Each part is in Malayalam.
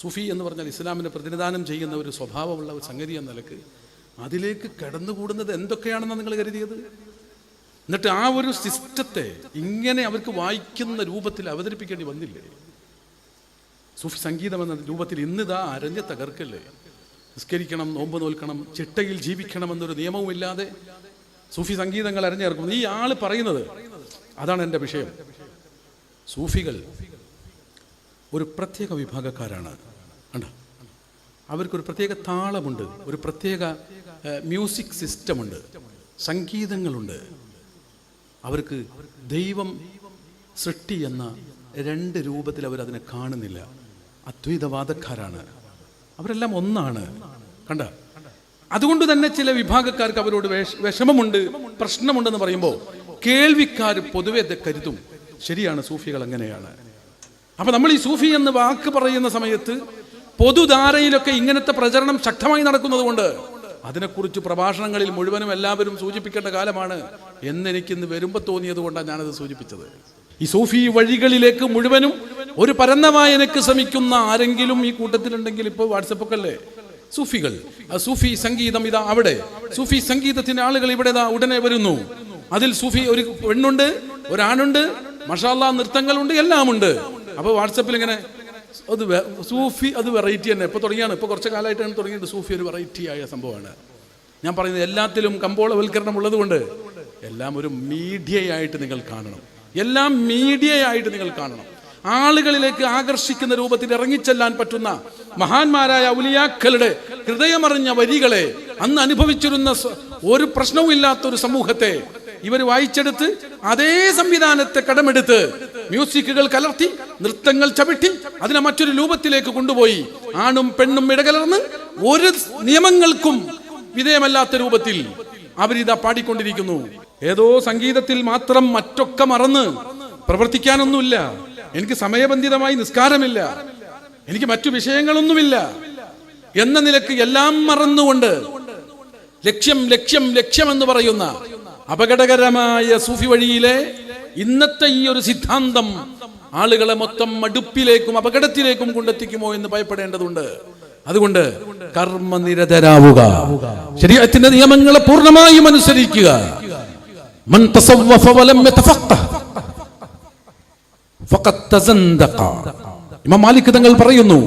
സുഫി എന്ന് പറഞ്ഞാൽ ഇസ്ലാമിനെ പ്രതിനിധാനം ചെയ്യുന്ന ഒരു സ്വഭാവമുള്ള ഒരു സംഗതി എന്ന നിലയ്ക്ക് അതിലേക്ക് കടന്നുകൂടുന്നത് എന്തൊക്കെയാണെന്നാണ് നിങ്ങൾ കരുതിയത്? എന്നിട്ട് ആ ഒരു സിസ്റ്റത്തെ ഇങ്ങനെ അവർക്ക് വായിക്കുന്ന രൂപത്തിൽ അവതരിപ്പിക്കേണ്ടി വന്നില്ലേ? സൂഫി സംഗീതം എന്ന രൂപത്തിൽ ഇന്നിതാ അരഞ്ഞ് തകർക്കല്ലേ? നിസ്കരിക്കണം നോമ്പ് നോൽക്കണം ചിട്ടയിൽ ജീവിക്കണം എന്നൊരു നിയമവുമില്ലാതെ സൂഫി സംഗീതങ്ങൾ അരഞ്ഞേർക്കുന്നു ഈ ആൾ പറയുന്നത് അതാണ് എന്റെ വിഷയം. സൂഫികൾ ഒരു പ്രത്യേക വിഭാഗക്കാരാണ്. കണ്ടോ? അവർക്കൊരു പ്രത്യേക താളമുണ്ട് ഒരു പ്രത്യേക മ്യൂസിക് സിസ്റ്റമുണ്ട് സംഗീതങ്ങളുണ്ട്. അവർക്ക് ദൈവം സൃഷ്ടി എന്ന രണ്ട് രൂപത്തിൽ അവരതിനെ കാണുന്നില്ല. അദ്വൈതവാദക്കാരാണ്. അവരെല്ലാം ഒന്നാണ്. കണ്ട? അതുകൊണ്ട് തന്നെ ചില വിഭാഗക്കാർക്ക് അവരോട് വിഷ- വിഷമമുണ്ട് പ്രശ്നമുണ്ടെന്ന് പറയുമ്പോൾ കേൾവിക്കാർ പൊതുവെ കരുതും. ശരിയാണ് സൂഫികൾ അങ്ങനെയാണ്. അപ്പൊ നമ്മൾ ഈ സൂഫി എന്ന് വാക്ക് പറയുന്ന സമയത്ത് പൊതുധാരയിലൊക്കെ ഇങ്ങനത്തെ പ്രചരണം ശക്തമായി നടക്കുന്നത് കൊണ്ട് അതിനെക്കുറിച്ച് പ്രഭാഷണങ്ങളിൽ മുഴുവനും എല്ലാവരും സൂചിപ്പിക്കേണ്ട കാലമാണ് എന്നെനിക്കിന്ന് വരുമ്പോൾ തോന്നിയത് കൊണ്ടാണ് ഞാനത് സൂചിപ്പിച്ചത്. ഈ സൂഫി വഴികളിലേക്ക് മുഴുവനും ഒരു പരന്ന വായനക്ക് ശ്രമിക്കുന്ന ആരെങ്കിലും ഈ കൂട്ടത്തിലുണ്ടെങ്കിൽ ഇപ്പോൾ വാട്സപ്പൊക്കെ അല്ലേ സൂഫികൾ സൂഫി സംഗീതം ഇതാ അവിടെ. സൂഫി സംഗീതത്തിന്റെ ആളുകൾ ഇവിടെ ഉടനെ വരുന്നു. അതിൽ സൂഫി ഒരു പെണ്ണുണ്ട് ഒരാണുണ്ട് മഷാല്ല നൃത്തങ്ങളുണ്ട് എല്ലാം ഉണ്ട് അപ്പൊ വാട്സപ്പിൽ ഇങ്ങനെ അത് സൂഫി അത് വെറൈറ്റി തന്നെ. ഇപ്പൊ തുടങ്ങിയാണ്. ഇപ്പൊ കുറച്ച് കാലമായിട്ടാണ് തുടങ്ങിയിട്ട് സൂഫി ഒരു വെറൈറ്റി ആയ സംഭവമാണ്. ഞാൻ പറയുന്നത് എല്ലാത്തിലും കമ്പോളവൽക്കരണം ഉള്ളതുകൊണ്ട് എല്ലാം ഒരു മീഡിയയായിട്ട് നിങ്ങൾ കാണണം. എല്ലാം മീഡിയയായിട്ട് നിങ്ങൾ കാണണം. ആളുകളിലേക്ക് ആകർഷിക്കുന്ന രൂപത്തിൽ ഇറങ്ങിച്ചെല്ലാൻ പറ്റുന്ന മഹാന്മാരായ ഔലിയാക്കളുടെ ഹൃദയമറിഞ്ഞ വരികളെ അന്ന് അനുഭവിച്ചിരുന്ന ഒരു പ്രശ്നവും ഇല്ലാത്ത ഒരു സമൂഹത്തെ ഇവർ വായിച്ചെടുത്ത് അതേ സംവിധാനത്തെ കടമെടുത്ത് മ്യൂസിക്കുകൾ കലർത്തി നൃത്തങ്ങൾ ചവിട്ടി അതിനെ മറ്റൊരു രൂപത്തിലേക്ക് കൊണ്ടുപോയി. ആണും പെണ്ണും ഇടകലർന്ന് ഒരു നിയമങ്ങൾക്കും വിധേയമല്ലാത്ത രൂപത്തിൽ അവരിതാ പാടിക്കൊണ്ടിരിക്കുന്നു. ഏതോ സംഗീതത്തിൽ മാത്രം മറ്റൊക്കെ മറന്ന് പ്രവർത്തിക്കാനൊന്നുമില്ല. എനിക്ക് സമയബന്ധിതമായി നിസ്കാരമില്ല. എനിക്ക് മറ്റു വിഷയങ്ങളൊന്നുമില്ല. എന്ന നിലയ്ക്ക് എല്ലാം മറന്നുകൊണ്ട് ലക്ഷ്യം ലക്ഷ്യം ലക്ഷ്യം എന്ന് പറയുന്ന അപകടകരമായ സൂഫി വഴിയിലെ ഇന്നത്തെ ഈ ഒരു സിദ്ധാന്തം ആളുകളെ മൊത്തം മടുപ്പിലേക്കും അപകടത്തിലേക്കും കൊണ്ടെത്തിക്കുമോ എന്ന് ഭയപ്പെടേണ്ടതുണ്ട്. അതുകൊണ്ട് കർമ്മനിരതരാവുക. ശരീരത്തിന്റെ നിയമങ്ങളെ പൂർണമായും അനുസരിക്കുക. ഇമാം മാലിക് തങ്ങൾ പറയുന്നു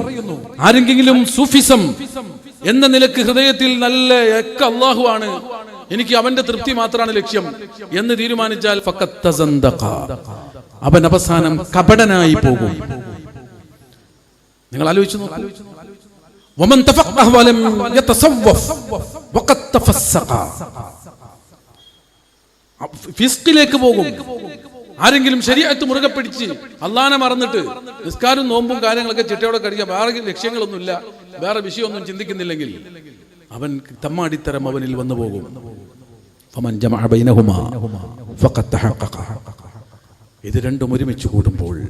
ആരെങ്കിലും സൂഫിസം എന്ന നിലയ്ക്ക് ഹൃദയത്തിൽ നല്ല അള്ളാഹു ആണ് എനിക്ക് അവന്റെ തൃപ്തി മാത്രമാണ് ലക്ഷ്യം എന്ന് തീരുമാനിച്ചാൽ അവൻ അവസാനം കപടനായി പോകും. നിങ്ങൾ ആലോചിച്ചു ഫിസ്കിലേക്ക് പോകും. ആരെങ്കിലും ശരിയായിട്ട് മുറുകെ പിടിച്ച് അള്ളാനെ മറന്നിട്ട് നിസ്കാരും നോമ്പും കാര്യങ്ങളൊക്കെ ചിട്ടയോടെ കഴിക്കാം വേറെ ലക്ഷ്യങ്ങളൊന്നുമില്ല. വേറെ വിഷയമൊന്നും ചിന്തിക്കുന്നില്ലെങ്കിൽ അവൻ തമ്മാടിത്തരം അവനിൽ വന്നു പോകും. ഇത് രണ്ടും ഒരുമിച്ച് കൂടുമ്പോൾ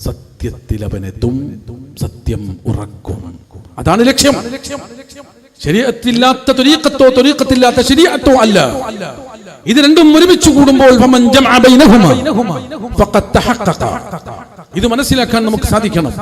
സത്യത്തിൽ അവനെത്തും സത്യം ഉറക്കും. അതാണ് ലക്ഷ്യം. ശരീരത്തില്ലാത്ത തുരീക്കത്തോ തുരീക്കത്തില്ലാത്ത ശരീരത്തോ അല്ല. ഇത് രണ്ടും ഒരുമിച്ച് കൂടുമ്പോൾ. ഇത് മനസ്സിലാക്കാൻ നമുക്ക് സാധിക്കണം.